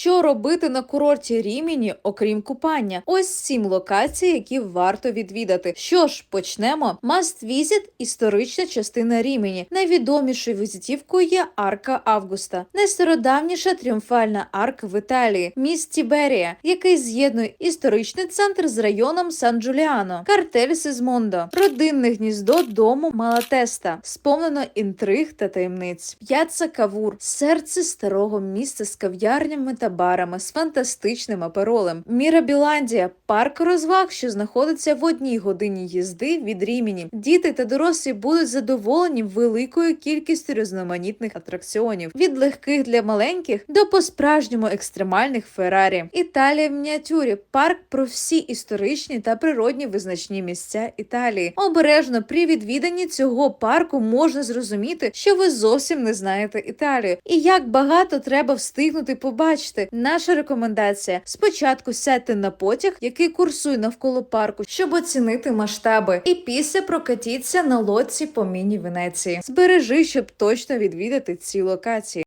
Що робити на курорті Рімені, окрім купання? Ось сім локацій, які варто відвідати. Що ж, почнемо. Must visit – історична частина Рімені. Найвідомішою візитівкою є арка Августа, найстародавніша тріумфальна арка в Італії, міст Тіберія, який з'єднує історичний центр з районом Сан Джуліано, картель Сизмондо, родинне гніздо дому Малатеста, сповнено інтриг та таємниць. П'яцца Кавур, серце старого міста з кав'ярнями та барами з фантастичним аперолем. Мірабіландія, парк розваг, що знаходиться в одній годині їзди від Рімені. Діти та дорослі будуть задоволені великою кількістю різноманітних атракціонів від легких для маленьких до по-справжньому екстремальних Феррарі. Італія в мініатюрі парк про всі історичні та природні визначні місця Італії. Обережно при відвіданні цього парку можна зрозуміти, що ви зовсім не знаєте Італію, і як багато треба встигнути побачити. Наша рекомендація: спочатку сядьте на потяг, який курсує навколо парку, щоб оцінити масштаби, і після прокатіться на лодці по міні Венеції. Збережи, щоб точно відвідати ці локації.